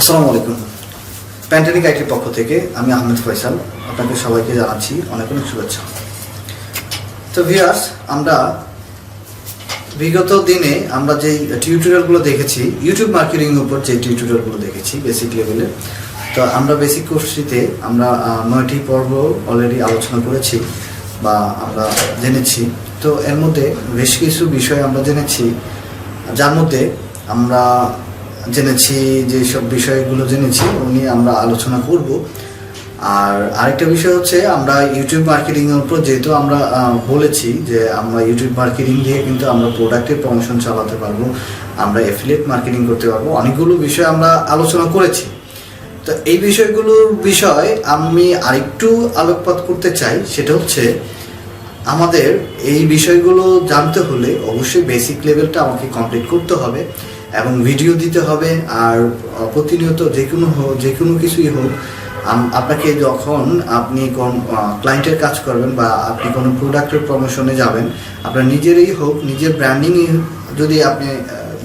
আসসালামু আলাইকুম। প্যান্টানিক আইটির পক্ষ থেকে আমি আহমেদ ফয়সাল আপনাকে সবাইকে জানাচ্ছি অনেক অনেক শুভেচ্ছা। তো ভিউয়ার্স আমরা বিগত দিনে আমরা যে টিউটোরিয়ালগুলো দেখেছি ইউটিউব মার্কেটিং উপর যে টিউটোরিয়ালগুলো দেখেছি বেসিক লেভেলের তো আমরা বেসিক কোর্সটিতে আমরা নয়টি পর্ব অলরেডি আলোচনা করেছি বা আমরা জেনেছি। তো এর মধ্যে বেশ কিছু বিষয় আমরা জেনেছি, যার মধ্যে আমরা জেনেছি যে সব বিষয়গুলো জেনেছি নিয়ে আমরা আলোচনা করব। আর আরেকটা বিষয় হচ্ছে, আমরা ইউটিউব মার্কেটিং এর উপর যেহেতু আমরা বলেছি যে আমরা ইউটিউব মার্কেটিং দিয়ে কিন্তু আমরা প্রোডাক্টের প্রমোশন চালাতে পারব, আমরা এফিলিয়েট মার্কেটিং করতে পারব, অনেকগুলো বিষয় আমরা আলোচনা করেছি। তো এই বিষয়গুলোর বিষয় আমি আরেকটু আলোকপাত করতে চাই, সেটা হচ্ছে আমাদের এই বিষয়গুলো জানতে হলে অবশ্যই বেসিক লেভেলটা আমাকে কমপ্লিট করতে হবে। এবং ভিডিও দিতে হবে আর প্রতিনিয়ত যে কোনো হোক যে কোনো কিছুই হোক আপনাকে যখন আপনি কোন ক্লায়েন্টের কাজ করবেন বা আপনি কোনো প্রোডাক্টের প্রমোশনে যাবেন, আপনার নিজেরই হোক, নিজের ব্র্যান্ডিংই যদি আপনি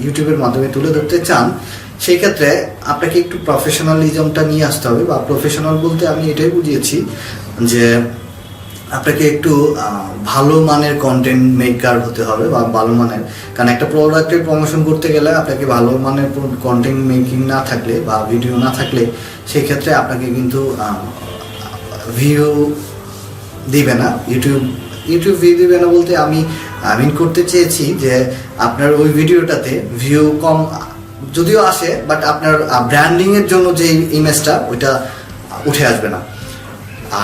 ইউটিউবের মাধ্যমে তুলে ধরতে চান সেই ক্ষেত্রে আপনাকে একটু প্রফেশনালিজমটা নিয়ে আসতে হবে বা প্রফেশনাল বলতে আমি এটাই বুঝিয়েছি যে আপনাকে একটু ভালো মানের কন্টেন্ট মেকার হতে হবে বা ভালো মানের, কারণ একটা প্রোডাক্টের প্রমোশন করতে গেলে আপনাকে ভালো মানের কন্টেন্ট মেকিং না থাকলে বা ভিডিও না থাকলে সেই ক্ষেত্রে আপনাকে কিন্তু ভিউ দিবে না। ইউটিউব ইউটিউব ভিউ দিবে না বলতে আমি মিন করতে চেয়েছি যে আপনার ওই ভিডিওটাতে ভিউ কম, যদিও আসে বাট আপনার ব্র্যান্ডিংয়ের জন্য যে ইমেজটা ওইটা উঠে আসবে না।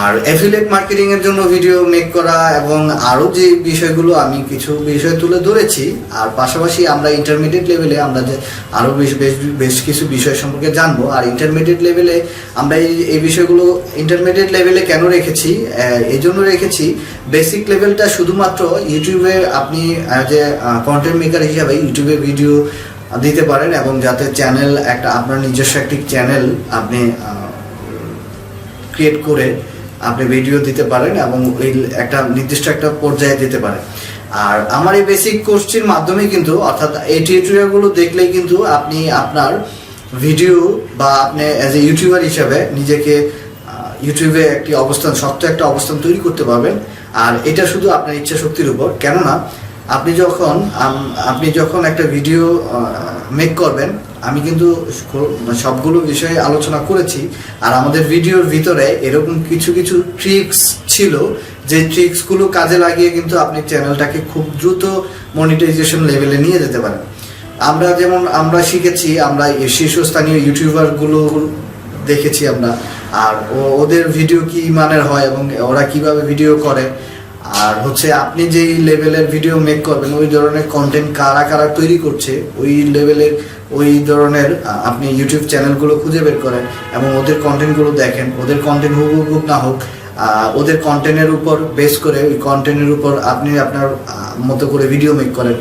আর অ্যাফিলেট মার্কেটিং এর জন্য ভিডিও মেক করা এবং আরও যে বিষয়গুলো আমি কিছু বিষয় তুলে ধরেছি, আর পাশাপাশি আমরা ইন্টারমিডিয়েট লেভেলে আমরা যে আরও বেশ বেশ বেশ কিছু বিষয় সম্পর্কে জানব। আর ইন্টারমিডিয়েট লেভেলে আমরা এই এই বিষয়গুলো ইন্টারমিডিয়েট লেভেলে কেন রেখেছি? এই জন্য রেখেছি বেসিক লেভেলটা শুধুমাত্র ইউটিউবে আপনি যে কন্টেন্ট মেকার হিসাবে ইউটিউবে ভিডিও দিতে পারেন এবং যাতে চ্যানেল একটা আপনার নিজস্ব একটি চ্যানেল আপনি ক্রিয়েট করে আপনি ভিডিও দিতে পারেন এবং ওই একটা নির্দিষ্ট একটা পর্যায়ে দিতে পারেন। আর আমার এই বেসিক কোর্সটির মাধ্যমে কিন্তু, অর্থাৎ এই টিউটোরিয়ালগুলো দেখলেই কিন্তু আপনি আপনার ভিডিও বা আপনি অ্যাজ এ ইউটিউবার হিসাবে নিজেকে ইউটিউবে একটি অবস্থান, শক্ত একটা অবস্থান তৈরি করতে পারবেন। আর এটা শুধু আপনার ইচ্ছা শক্তির উপর। কেননা, আপনি যখন আপনি যখন একটা ভিডিও মেক করবেন আমি কিন্তু সবগুলো বিষয়ে আলোচনা করেছি, আর আমাদের ভিডিওর ভিতরে এরকম কিছু কিছু ট্রিক্স ছিল, যে ট্রিক্সগুলো কাজে লাগিয়ে কিন্তু আপনি চ্যানেলটাকে খুব দ্রুত মনিটাইজেশন লেভেলে নিয়ে যেতে পারেন। আমরা যেমন, আমরা শিখেছি, আমরা শীর্ষস্থানীয় ইউটিউবারগুলো দেখেছি আমরা, আর ওদের ভিডিও কি মানের হয় এবং ওরা কীভাবে ভিডিও করে, আর হচ্ছে আপনি যেই লেভেলের ভিডিও মেক করবেন, ওই ধরনের কন্টেন্ট কারা কারা তৈরি করছে, ওই লেভেলের ওই ধরনের আপনি ইউটিউব চ্যানেলগুলো খুঁজে বের করেন এবং ওদের কন্টেন্টগুলো দেখেন। ওদের কন্টেন্ট হুক হুক না হোক ওদের কন্টেন্টের উপর বেস করে ওই কন্টেন্টের উপর আপনি আপনার মতো করে ভিডিও মেক করেন।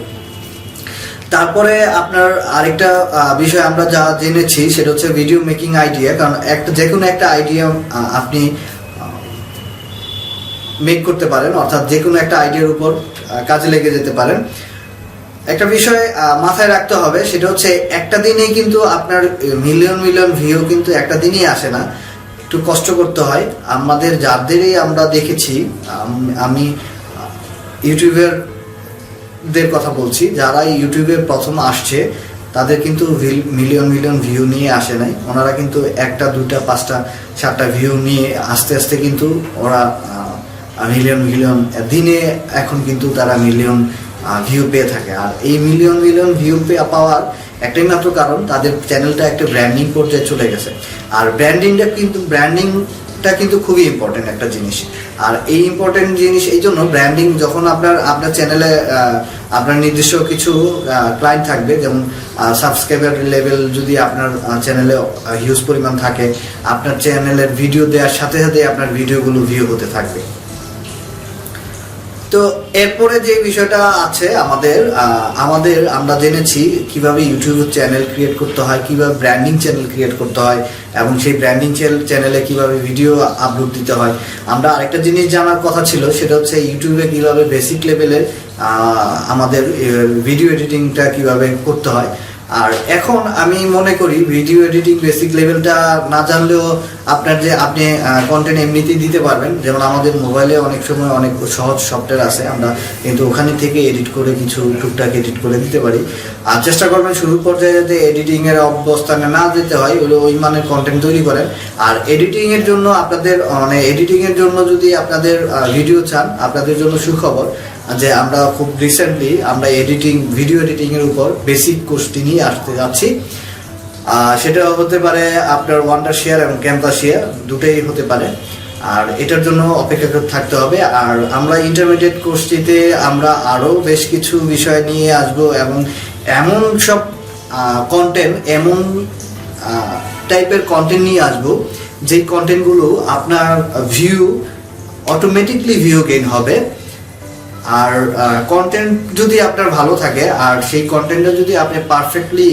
তারপরে আপনার আরেকটা বিষয় আমরা যা জেনেছি সেটা হচ্ছে ভিডিও মেকিং আইডিয়া কারণ একটা যে কোনো একটা আইডিয়া আপনি মেক করতে পারেন। অর্থাৎ যে কোনো একটা আইডিয়ার উপর কাজে লেগে যেতে পারেন। একটা বিষয় মাথায় রাখতে হবে, সেটা হচ্ছে একটা দিনেই কিন্তু আপনার মিলিয়ন মিলিয়ন ভিউ কিন্তু একটা দিনই আসে না। একটু কষ্ট করতে হয়। আমাদের যাদেরই আমরা দেখেছি, আমি ইউটিউবের দের কথা বলছি, যারা ইউটিউবে প্রথম আসছে, তাদের কিন্তু মিলিয়ন মিলিয়ন ভিউ নিয়ে আসে নাই। ওনারা কিন্তু একটা দুটা পাঁচটা, সাতটা ভিউ নিয়ে আস্তে আস্তে কিন্তু ওরা মিলিয়ন মিলিয়ন দিনে এখন কিন্তু তারা মিলিয়ন ভিউ পেয়ে থাকে। আর এই মিলিয়ন মিলিয়ন ভিউ পাওয়ার একটাই মাত্র কারণ, তাদের চ্যানেলটা একটা ব্র্যান্ডিং পর্যায়ে চলে গেছে। আর ব্র্যান্ডিংটা কিন্তু ব্র্যান্ডিংটা কিন্তু খুবই ইম্পর্টেন্ট একটা জিনিস। আর এই ইম্পর্টেন্ট জিনিস, এই জন্য ব্র্যান্ডিং যখন আপনার আপনার চ্যানেলে আপনার নির্দিষ্ট কিছু ক্লায়েন্ট থাকবে, যেমন সাবস্ক্রাইবার লেভেল যদি আপনার চ্যানেলে হিউজ পরিমাণ থাকে, আপনার চ্যানেলের ভিডিও দেওয়ার সাথে সাথে আপনার ভিডিওগুলো ভিউ হতে থাকবে। তো এরপরে যে বিষয়টা আছে আমাদের আমাদের আমরা জেনেছি কীভাবে ইউটিউব চ্যানেল ক্রিয়েট করতে হয়, কীভাবে ব্র্যান্ডিং চ্যানেল ক্রিয়েট করতে হয় এবং সেই ব্র্যান্ডিং চ্যানেলে কীভাবে ভিডিও আপলোড দিতে হয়। আমরা আরেকটা জিনিস জানার কথা ছিল, সেটা হচ্ছে ইউটিউবে কীভাবে বেসিক লেভেলের আমাদের ভিডিও এডিটিংটা কীভাবে করতে হয়। আর এখন আমি মনে করি ভিডিও এডিটিং বেসিক লেভেলটা না জানলেও আপনার যে আপনি কন্টেন্ট এমনিতেই দিতে পারবেন। যেমন আমাদের মোবাইলে অনেক সময় অনেক সহজ সফটওয়্যার আছে, আমরা কিন্তু ওখানে থেকে এডিট করে কিছু টুকটাক এডিট করে দিতে পারি। আর চেষ্টা করবেন শুরু পর্যায়ে যাতে এডিটিংয়ের অবস্থানে না যেতে হয়, ওগুলো ওই মানের কন্টেন্ট তৈরি করেন। আর এডিটিংয়ের জন্য আপনাদের মানে এডিটিংয়ের জন্য যদি আপনাদের ভিডিও চান, আপনাদের জন্য সুখবর যে আমরা খুব রিসেন্টলি আমরা এডিটিং ভিডিও এডিটিং এর উপর বেসিক কোর্সটি নিয়ে আসতে যাচ্ছি। সেটা হতে পারে আপনার ওয়ান্ডার শেয়ার এবং ক্যাম্পাস শেয়ার দুটোই হতে পারে। আর এটার জন্য অপেক্ষা থাকতে হবে। আর আমরা ইন্টারমিডিয়েট কোর্সটিতে আমরা আরও বেশ কিছু বিষয় নিয়ে আসব এবং এমন সব কন্টেন্ট এমন টাইপের কন্টেন্ট নিয়ে আসব, যেই কন্টেন্টগুলো আপনার ভিউ অটোমেটিকলি ভিউ গেইন হবে। আর কন্টেন্ট যদি আপনার ভালো থাকে, আর সেই কন্টেন্টটা যদি আপনি পারফেক্টলি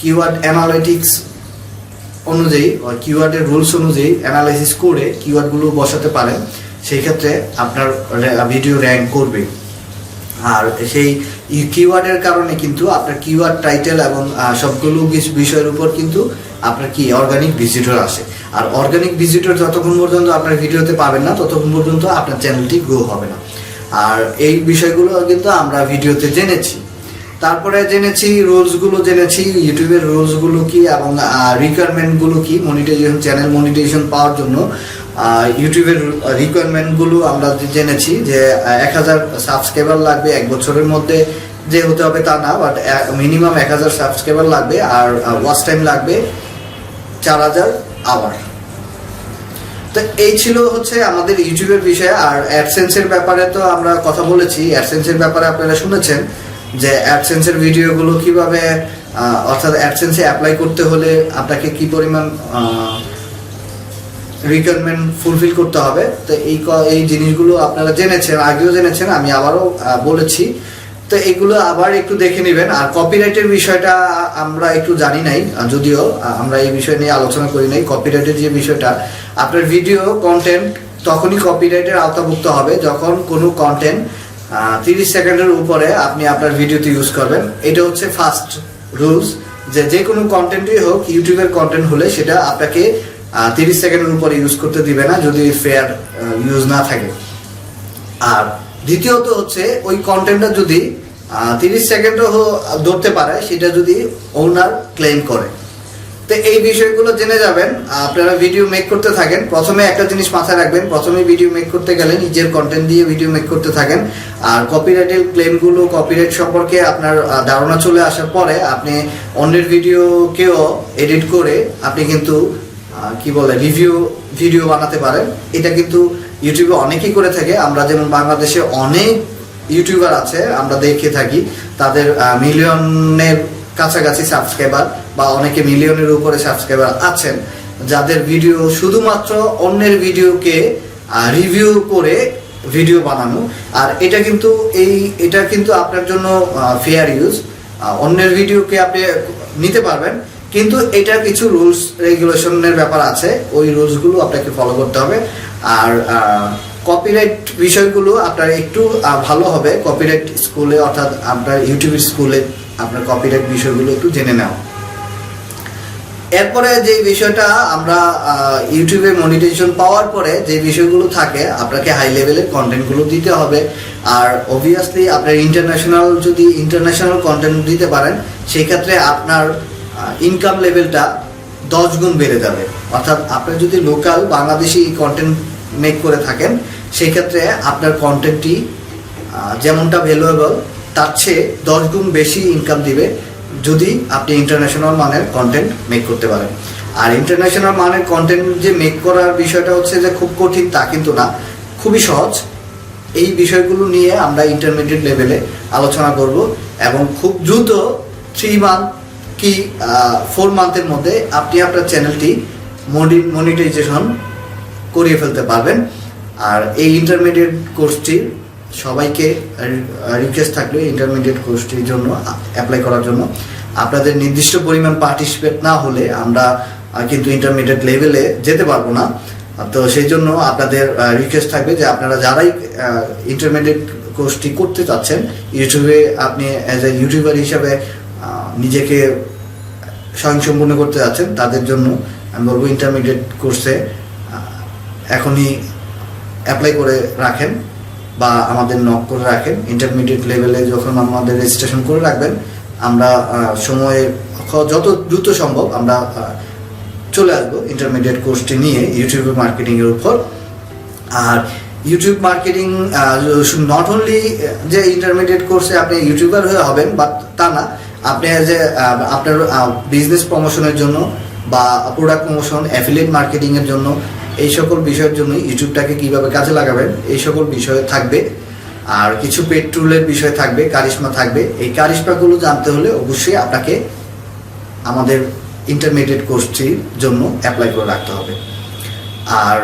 কিওয়ার্ড অ্যানালিটিক্স অনুযায়ী কিওয়ার্ডের রুলস অনুযায়ী অ্যানালাইসিস করে কিওয়ার্ডগুলো বসাতে পারেন সেই ক্ষেত্রে আপনার ভিডিও র্যাঙ্ক করবে। আর সেই কিওয়ার্ডের কারণে কিন্তু আপনার কিওয়ার্ড টাইটেল এবং সবগুলো বিষয়ের উপর কিন্তু আপনার কি অর্গানিক ভিজিটর আসে। আর অর্গানিক ভিজিটর যতক্ষণ পর্যন্ত আপনার ভিডিওতে পাবেন না, ততক্ষণ পর্যন্ত আপনার চ্যানেলটি গ্রো হবে না। আর এই বিষয়গুলো কিন্তু আমরা ভিডিওতে জেনেছি। তারপরে জেনেছি রুলসগুলো, জেনেছি ইউটিউবের রুলসগুলো কি এবং রিকোয়ারমেন্টগুলো কি মনিটাইজেশন চ্যানেল মনিটাইজেশন পাওয়ার জন্য ইউটিউবের রিকোয়ারমেন্টগুলো আমরা জেনেছি যে এক হাজার সাবস্ক্রাইবার লাগবে এক বছরের মধ্যে, যে হতে হবে তা না বাট মিনিমাম এক হাজার সাবস্ক্রাইবার লাগবে আর ওয়াচ টাইম লাগবে চার হাজার আওয়ার তো এই ছিল হচ্ছে আমাদের ইউটিউবের বিষয়ে, আর অ্যাডসেন্সের ব্যাপারে তো আমরা কথা বলেছি। অ্যাডসেন্সের ব্যাপারে আপনারা শুনেছেন যে অ্যাডসেন্সের ভিডিওগুলো কীভাবে অর্থাৎ অ্যাডসেন্সে অ্যাপ্লাই করতে হলে আপনাকে কি পরিমাণ রিকোয়ারমেন্ট ফুলফিল করতে হবে। তো এই এই জিনিসগুলো আপনারা জেনেছেন, আগেও জেনেছেন, আমি আবারও বলেছি। তো এগুলো আবার একটু দেখে নেবেন। আর কপিরাইটের বিষয়টা আমরা একটু জানি নাই, যদিও আমরা এই বিষয় নিয়ে আলোচনা করি নাই। কপিরাইটের যে বিষয়টা, আপনার ভিডিও কন্টেন্ট তখনই কপিরাইটের আওতাভুক্ত হবে যখন কোনো কন্টেন্ট তিরিশ সেকেন্ডের উপরে আপনি আপনার ভিডিওতে ইউজ করবেন। এটা হচ্ছে ফার্স্ট রুলস যে যে কোনো কন্টেন্টই হোক ইউটিউবের কন্টেন্ট হলে সেটা আপনাকে তিরিশ সেকেন্ডের উপরে ইউজ করতে দিবে না, যদি ফেয়ার ইউজ না থাকে। আর দ্বিতীয়ত হচ্ছে ওই কন্টেন্টটা যদি তিরিশ সেকেন্ডও ধরতে পারে, সেটা যদি ওনার ক্লেম করে। তো এই বিষয়গুলো জেনে যাবেন। আপনারা ভিডিও মেক করতে থাকেন। প্রথমে একটা জিনিস মাথায় রাখবেন। প্রথমে ভিডিও মেক করতে গেলে নিজের কন্টেন্ট দিয়ে ভিডিও মেক করতে থাকেন। আর কপিরাইটের ক্লেমগুলো কপিরাইট সম্পর্কে আপনার ধারণা চলে আসার পরে আপনি অন্যের ভিডিওকেও এডিট করে আপনি কিন্তু কি বলে রিভিউ ভিডিও বানাতে পারেন। এটা কিন্তু ইউটিউবে অনেকেই করে থাকে। আমরা যেমন বাংলাদেশে অনেক ইউটিউবার আছে, আমরা দেখে থাকি। তাদের মিলিয়নের কাছাকাছি সাবস্ক্রাইবার বা অনেকে মিলিয়নের উপরে সাবস্ক্রাইবার আছেন। যাদের ভিডিও শুধুমাত্র অন্যের ভিডিওকে রিভিউ করে ভিডিও বানানো। আর এটা কিন্তু এই, এটা কিন্তু আপনার জন্য ফেয়ার ইউজ অন্যের ভিডিওকে আপনি নিতে পারবেন। কিন্তু এটা কিছু রুলস রেগুলেশনের ব্যাপার আছে। ওই রুলসগুলো আপনাকে ফলো করতে হবে। আর কপিরাইট বিষয়গুলো আপনার একটু ভালো হবে। কপিরাইট স্কুলে অর্থাৎ আপনার ইউটিউব স্কুলে আপনার কপিরাইট বিষয়গুলো একটু জেনে নেওয়া এরপরে যে বিষয়টা আমরা ইউটিউবে মনিটাইজেশন পাওয়ার পরে যে বিষয়গুলো থাকে, আপনাকে হাই লেভেলের কন্টেন্টগুলো দিতে হবে। আর অবভিয়াসলি আপনার ইন্টারন্যাশনাল যদি ইন্টারন্যাশনাল কন্টেন্ট দিতে পারেন সেই ক্ষেত্রে আপনার ইনকাম লেভেলটা দশ গুণ বেড়ে যাবে। অর্থাৎ আপনি যদি লোকাল বাংলাদেশি কন্টেন্ট মেক করে থাকেন সেই ক্ষেত্রে আপনার কন্টেন্টটি যেমনটা ভ্যালুয়েবল তার চেয়ে দশ গুণ বেশি ইনকাম দিবে যদি আপনি ইন্টারন্যাশনাল মানের কন্টেন্ট মেক করতে পারেন। আর ইন্টারন্যাশনাল মানের কন্টেন্ট যে মেক করার বিষয়টা হচ্ছে যে খুব কঠিন তা কিন্তু না, খুবই সহজ। এই বিষয়গুলো নিয়ে আমরা ইন্টারমিডিয়েট লেভেলে আলোচনা করব এবং খুব দ্রুত থ্রি মান্থ কি ফোর মান্থের মধ্যে আপনি আপনার চ্যানেলটি মনিটাইজেশন করিয়ে ফেলতে পারবেন। আর এই ইন্টারমিডিয়েট কোর্সটি সবাইকে রিকোয়েস্ট থাকলে ইন্টারমিডিয়েট কোর্সটির জন্য অ্যাপ্লাই করার জন্য। আপনাদের নির্দিষ্ট পরিমাণ পার্টিসিপেট না হলে আমরা কিন্তু ইন্টারমিডিয়েট লেভেলে যেতে পারব না। তো সেই জন্য আপনাদের রিকোয়েস্ট থাকবে যে আপনারা যারাই ইন্টারমিডিয়েট কোর্সটি করতে চাচ্ছেন, ইউটিউবে আপনি অ্যাজ এ ইউটিউবার হিসাবে নিজেকে স্বয়ংসম্পূর্ণ করতে যাচ্ছেন, তাদের জন্য আমি বলব ইন্টারমিডিয়েট কোর্সে এখনই অ্যাপ্লাই করে রাখেন বা আমাদের নক করে রাখেন। ইন্টারমিডিয়েট লেভেলে যখন আমাদের রেজিস্ট্রেশন করে রাখবেন, আমরা সময়ে যত দ্রুত সম্ভব আমরা চলে আসব ইন্টারমিডিয়েট কোর্সটি নিয়ে ইউটিউব মার্কেটিংয়ের উপর। আর ইউটিউব মার্কেটিং নট অনলি যে ইন্টারমিডিয়েট কোর্সে আপনি ইউটিউবার হয়ে হবেন বা তা না আপনি যে আপনার বিজনেস প্রমোশনের জন্য বা প্রোডাক্ট প্রমোশন অ্যাফিলিয়েট মার্কেটিং এর জন্য এই সকল বিষয়ের জন্য ইউটিউবটাকে কীভাবে কাজে লাগাবেন, এই সকল বিষয় থাকবে। আর কিছু পেট্রোলের বিষয় থাকবে, কারিশমা থাকবে। এই কারিশমাগুলো জানতে হলে অবশ্যই আপনাকে আমাদের ইন্টারমিডিয়েট কোর্সটির জন্য অ্যাপ্লাই করে রাখতে হবে। আর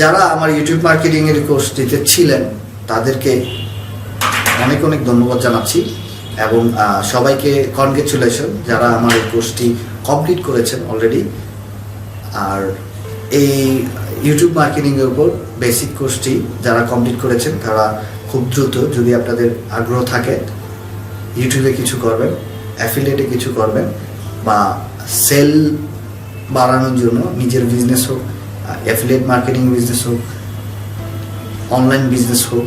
যারা আমার ইউটিউব মার্কেটিং এর কোর্সটিতে ছিলেন, তাদেরকে অনেক অনেক ধন্যবাদ জানাচ্ছি। এবং সবাইকে কনগ্রেচুলেশন যারা আমার এই কোর্সটি কমপ্লিট করেছেন অলরেডি আর এই ইউটিউব মার্কেটিংয়ের উপর বেসিক কোর্সটি যারা কমপ্লিট করেছেন, তারা খুব দ্রুত যদি আপনাদের আগ্রহ থাকে ইউটিউবে কিছু করবেন অ্যাফিলিয়েটে কিছু করবেন, বা সেল বাড়ানোর জন্য নিজের বিজনেস হোক অ্যাফিলিয়েট মার্কেটিং বিজনেস হোক অনলাইন বিজনেস হোক,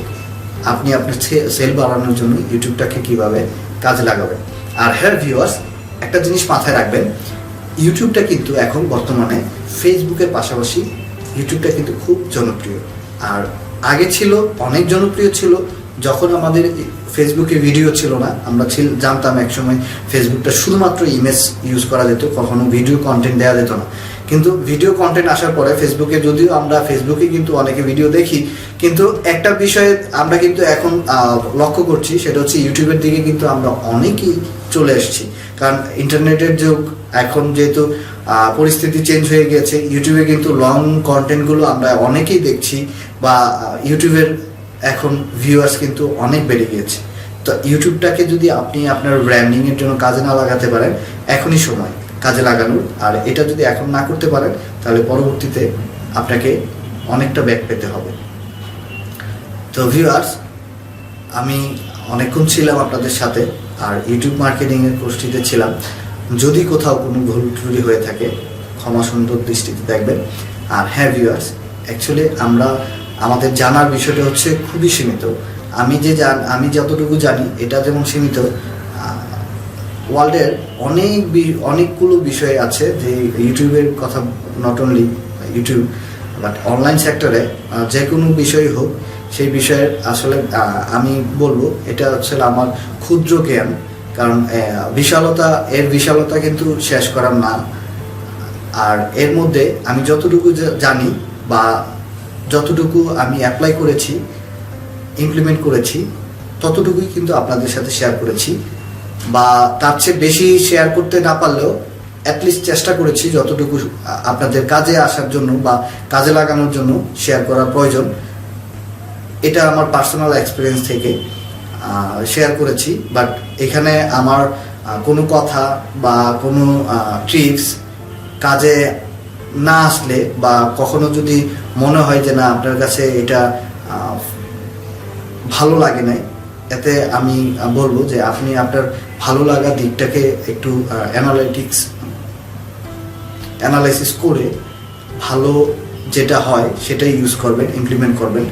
আপনি আপনার সেল বাড়ানোর জন্য ইউটিউবটাকে কীভাবে কাজে লাগাবেন। আর হ্যাঁ ভিউয়ার্স একটা জিনিস মাথায় রাখবেন, ইউটিউবটা কিন্তু এখন বর্তমানে ফেসবুকের পাশাপাশি ইউটিউবটা কিন্তু খুব জনপ্রিয়। আর আগে ছিল, অনেক জনপ্রিয় ছিল, যখন আমাদের ফেসবুকে ভিডিও ছিল না, আমরা ছিল, জানতাম একসময় ফেসবুকটা শুধুমাত্র ইমেজ ইউজ করা যেত, কখনো ভিডিও কন্টেন্ট দেওয়া যেত না। কিন্তু ভিডিও কন্টেন্ট আসার পরে ফেসবুকে যদিও আমরা ফেসবুকে কিন্তু অনেকে ভিডিও দেখি, কিন্তু একটা বিষয়ে আমরা কিন্তু এখন লক্ষ্য করছি, সেটা হচ্ছে ইউটিউবের দিকে কিন্তু আমরা অনেকেই চলে এসেছি। কারণ ইন্টারনেটের যুগ, এখন যেহেতু পরিস্থিতি চেঞ্জ হয়ে গেছে, ইউটিউবে কিন্তু লং কন্টেন্টগুলো আমরা অনেকেই দেখছি বা ইউটিউবের এখন ভিউয়ার্স কিন্তু অনেক বেড়ে গিয়েছে। তো ইউটিউবটাকে যদি আপনি আপনার ব্র্যান্ডিংয়ের জন্য কাজে না লাগাতে পারেন, এখনই সময়। কাজে লাগানোর আর এটা যদি এখন না করতে পারেন, তাহলে পরবর্তীতে আপনাকে অনেকটা ব্যাক পেতে হবে। তো ভিউয়ার্স আমি অনেকক্ষণ ছিলাম আপনাদের সাথে, আর ইউটিউব মার্কেটিং এর কোর্সটিতে ছিলাম। যদি কোথাও কোনো ভুল ত্রুটি হয়ে থাকে, ক্ষমা সুন্দর দৃষ্টিতে দেখবেন। আর হ্যাঁ ভিউয়ার্স অ্যাকচুয়ালি আমরা, আমাদের জানার বিষয়টা হচ্ছে খুবই সীমিত। আমি যে জান, আমি যতটুকু জানি, এটা যেমন সীমিত ওয়ার্ল্ডের অনেক অনেকগুলো বিষয় আছে যে ইউটিউবের কথা not only YouTube but online সেক্টরে যে কোনো বিষয় হোক, সেই বিষয়ের আসলে আমি বলব, এটা হচ্ছে আমার ক্ষুদ্র জ্ঞান। কারণ বিশালতা, এর বিশালতা কিন্তু শেষ করার না। আর এর মধ্যে আমি যতটুকু জানি বা যতটুকু আমি অ্যাপ্লাই করেছি ইমপ্লিমেন্ট করেছি, ততটুকুই কিন্তু আপনাদের সাথে শেয়ার করেছি। বা তার চেয়ে বেশি শেয়ার করতে না পারলেও অ্যাটলিস্ট চেষ্টা করেছি যতটুকু আপনাদের কাজে আসার জন্য বা কাজে লাগানোর জন্য শেয়ার করা প্রয়োজন। এটা আমার পার্সোনাল এক্সপিরিয়েন্স থেকে শেয়ার করেছি। বাট এখানে আমার কোনো কথা বা কোনো ট্রিপস কাজে না আসলে বা কখনো যদি মনে হয় যে না আপনার কাছে এটা ভালো লাগে নাই এতে আমি বলব যে আপনি আপনার ভালো লাগা দিকটাকে একটু অ্যানালাইটিক্স অ্যানালাইসিস করে ভালো যেটা হয় সেটাই ইউজ করবেন ইমপ্লিমেন্ট করবেন।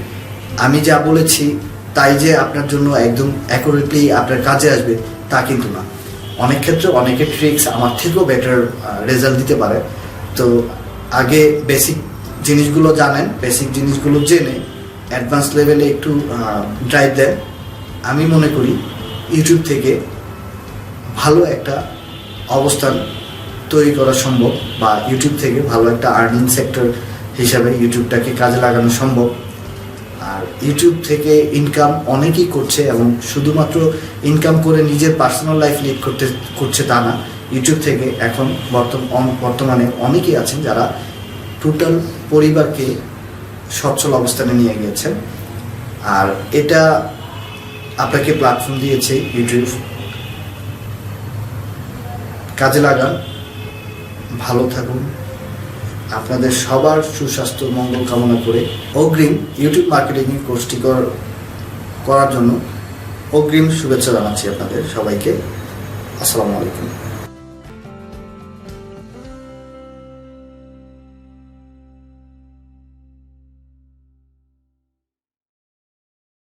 আমি যা বলেছি, তাই যে আপনার জন্য একদম অ্যাকুরেটলি আপনার কাজে আসবে, তা কিন্তু না। অনেক ক্ষেত্রে অনেকের ট্রিক্স আমার থেকেও বেটার রেজাল্ট দিতে পারে। তো আগে বেসিক জিনিসগুলো জানেন বেসিক জিনিসগুলো জেনে অ্যাডভান্স লেভেলে একটু ড্রাইভ দেন। আমি মনে করি ইউটিউব থেকে ভালো একটা অবস্থান তৈরি করা সম্ভব বা ইউটিউব থেকে ভালো একটা আর্নিং সেক্টর হিসাবে ইউটিউবটাকে কাজে লাগানো সম্ভব। আর ইউটিউব থেকে ইনকাম অনেকেই করছে এবং শুধুমাত্র ইনকাম করে নিজের পার্সোনাল লাইফ লিড করতে, করছে তা না ইউটিউব থেকে এখন বর্তমান বর্তমানে অনেকেই আছেন যারা টোটাল পরিবারকে সচ্ছল অবস্থানে নিয়ে গিয়েছেন। আর এটা আপনাকে প্ল্যাটফর্ম দিয়েছে ইউটিউব কাজে লাগান, ভালো থাকুন। আপনাদের সবার সুস্বাস্থ্য, মঙ্গল কামনা করে অগ্রিম ইউটিউব মার্কেটিং কোর্সটি কর- করার জন্য অগ্রিম শুভেচ্ছা জানাচ্ছি আপনাদের সবাইকে। আসসালামু আলাইকুম।